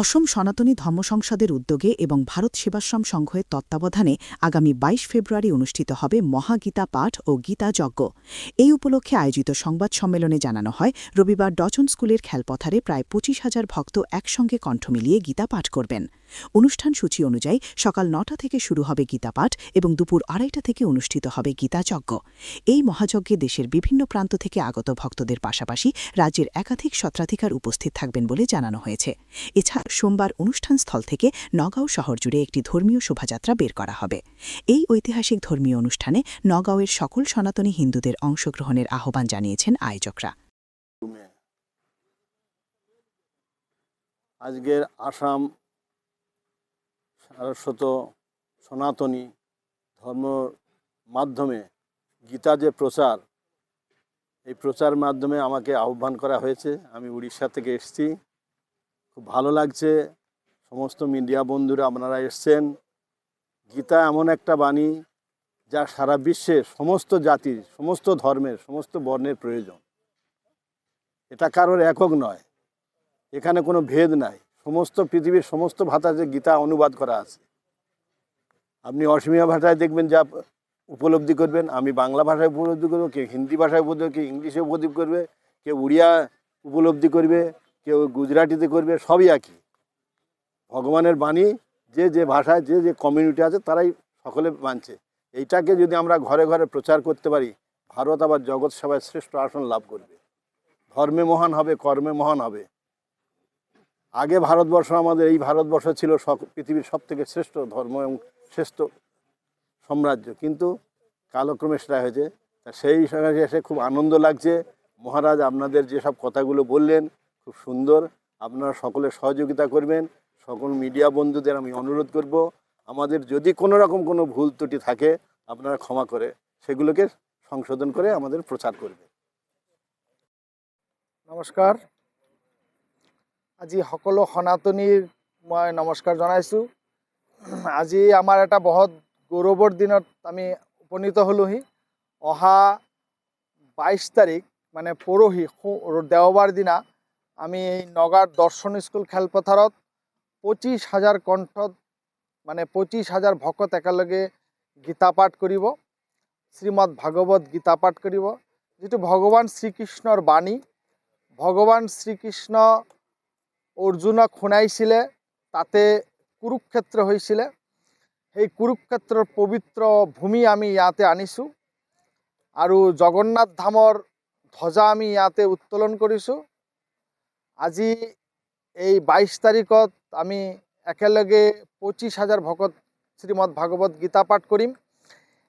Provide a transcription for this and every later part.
অসম সনাতনী ধর্ম সংসদের উদ্যোগে এবং ভারত সেবাশ্রম সংঘের তত্ত্বাবধানে আগামী ২২ ফেব্রুয়ারি অনুষ্ঠিত হবে মহাগীতা পাঠ ও গীতা যজ্ঞ। এই উপলক্ষে আয়োজিত সংবাদ সম্মেলনে জানানো হয়, রবিবার ডচন স্কুলের খেলপথারে প্রায় পঁচিশ হাজার ভক্ত একসঙ্গে কণ্ঠ মিলিয়ে গীতা পাঠ করবেন। অনুষ্ঠান সূচি অনুযায়ী সকাল নটা থেকে শুরু হবে গীতা পাঠ এবং দুপুর আড়াইটা থেকে অনুষ্ঠিত হবে গীতা যজ্ঞ এই মহাযজ্ঞে দেশের বিভিন্ন প্রান্ত থেকে আগত ভক্তদের পাশাপাশি রাজ্যের একাধিক সত্রাধিকার উপস্থিত থাকবেন বলে জানানো হয়েছে। এছাড়া সোমবার অনুষ্ঠানস্থল থেকে নগাঁও শহর জুড়ে একটি ধর্মীয় শোভাযাত্রা বের করা হবে। এই ঐতিহাসিক ধর্মীয় অনুষ্ঠানে নগাঁওয়ের সকল সনাতনী হিন্দুদের অংশগ্রহণের আহ্বান জানিয়েছেন আয়োজকরা। আজকের আসাম সারস্বত সনাতনী ধর্ম মাধ্যমে গীতা যে প্রচার, এই প্রচার মাধ্যমে আমাকে আহ্বান করা হয়েছে। আমি উড়িষ্যা থেকে এসেছি। খুব ভালো লাগছে। সমস্ত মিডিয়া বন্ধুরা আপনারা এসছেন। গীতা এমন একটা বাণী যা সারা বিশ্বের সমস্ত জাতির, সমস্ত ধর্মের, সমস্ত বর্ণের প্রয়োজন। এটা কারোর একক নয়। এখানে কোনো ভেদ নাই। সমস্ত পৃথিবীর সমস্ত ভাষা যে গীতা অনুবাদ করা আছে। আপনি অসমীয়া ভাষায় দেখবেন যা উপলব্ধি করবেন, আমি বাংলা ভাষায় উপলব্ধি করব, কেউ হিন্দি ভাষায় উপলব্ধি কেউ ইংলিশে উপলব্ধি করবে, কেউ উড়িয়া উপলব্ধি করবে, কেউ গুজরাটিতে করবে, সবই একই। ভগবানের বাণী, যে যে ভাষায়, যে যে কমিউনিটি আছে, তারাই সকলে মানছে। এইটাকে যদি আমরা ঘরে ঘরে প্রচার করতে পারি, ভারত আবার জগৎ সভায় শ্রেষ্ঠ আসন লাভ করবে। ধর্মে মহান হবে, কর্মে মহান হবে। আগে ভারতবর্ষ আমাদের, এই ভারতবর্ষ ছিল পৃথিবীর সব থেকে শ্রেষ্ঠ ধর্ম এবং শ্রেষ্ঠ সাম্রাজ্য। কিন্তু কালক্রমে সেটা হয়েছে সেই সঙ্গে এসে খুব আনন্দ লাগছে। মহারাজ আপনাদের যেসব কথাগুলো বললেন, খুব সুন্দর। আপনারা সকলে সহযোগিতা করবেন। সকল মিডিয়া বন্ধুদের আমি অনুরোধ করব, আমাদের যদি কোনো রকম কোনো ভুল ত্রুটি থাকে, আপনারা ক্ষমা করে সেগুলোকে সংশোধন করে আমাদের প্রচার করবে নমস্কাৰ আজি সকলো সনাতনীৰ মই নমস্কাৰ জনাইছোঁ। আজি আমাৰ এটা বহুত গৌৰৱৰ দিনত আমি উপনীত হ'লোহি। অহা বাইছ তাৰিখ মানে পৰহি দেওবাৰ দিনা আমি এই নগাঁৱৰ দৰ্শন স্কুল খেলপথাৰত পঁচিছ হাজাৰ কণ্ঠত মানে পঁচিছ হাজাৰ ভকত একেলগে গীতা পাঠ কৰিব, শ্ৰীমদ ভাগৱত গীতা পাঠ কৰিব। যিটো ভগৱান শ্ৰীকৃষ্ণৰ বাণী, ভগৱান শ্ৰীকৃষ্ণ অৰ্জুনক শুনাইছিলে তাতে কুৰুক্ষেত্ৰ হৈছিলে। সেই কুৰুক্ষেত্ৰৰ পবিত্ৰ ভূমি আমি ইয়াতে আনিছোঁ আৰু জগন্নাথ ধামৰ ধ্বজা আমি ইয়াতে উত্তোলন কৰিছোঁ। আজি এই বাইছ তাৰিখত আমি একেলগে পঁচিছ হাজাৰ ভকত শ্ৰীমদ ভাগৱত গীতা পাঠ কৰিম।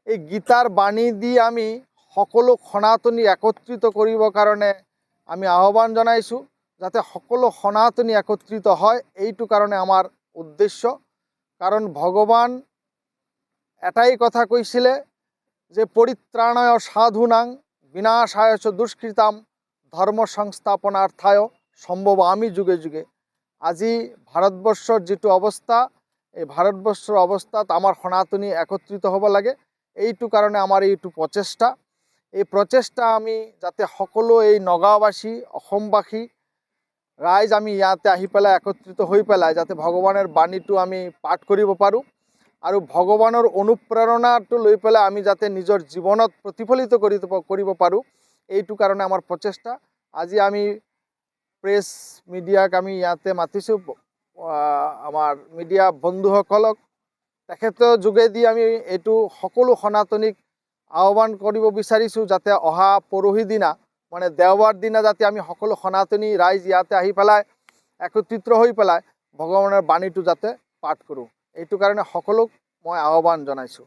এই গীতাৰ বাণী দি আমি সকলো সনাতনী একত্ৰিত কৰিবৰ কাৰণে আমি আহ্বান জনাইছোঁ। যাতে সকলো সনাতনী একত্ৰিত হয়, এইটো কাৰণে আমাৰ উদ্দেশ্য। কাৰণ ভগৱান এটাই কথা কৈছিলে যে পৰিত্ৰাণয় সাধুনাং বিনাশায় চ দুষ্কৃতাম ধৰ্ম সংস্থাপনাৰ্থায় সম্ভৱ আমি যুগে যুগে। আজি ভাৰতবৰ্ষৰ যিটো অৱস্থা এই ভাৰতবৰ্ষৰ অৱস্থাত আমাৰ সনাতনী একত্ৰিত হ'ব লাগে, এইটো কাৰণে আমাৰ এইটো প্ৰচেষ্টা এই প্ৰচেষ্টা আমি যাতে সকলো এই নগাঁওবাসী, অসমবাসী ৰাইজ আমি ইয়াতে আহি পেলাই একত্ৰিত হৈ পেলাই যাতে ভগৱানৰ বাণীটো আমি পাঠ কৰিব পাৰোঁ আৰু ভগৱানৰ অনুপ্ৰেৰণাটো লৈ পেলাই আমি যাতে নিজৰ জীৱনত প্ৰতিফলিত কৰি কৰিব পাৰোঁ, এইটো কাৰণে আমাৰ প্ৰচেষ্টা। আজি আমি প্ৰেছ মিডিয়াক আমি ইয়াতে মাতিছোঁ আমাৰ মিডিয়া বন্ধুসকলক। তেখেতৰ যোগেদি আমি এইটো সকলো সনাতনীক আহ্বান কৰিব বিচাৰিছোঁ যাতে অহা পৰহি দিনা মানে দেওবাৰ দিনা যাতে আমি সকলো সনাতনী ৰাইজ ইয়াতে আহি পেলাই একত্ৰিত হৈ পেলাই ভগৱানৰ বাণীটো যাতে পাঠ কৰোঁ। এইটো কাৰণে সকলোক মই আহ্বান জনাইছোঁ।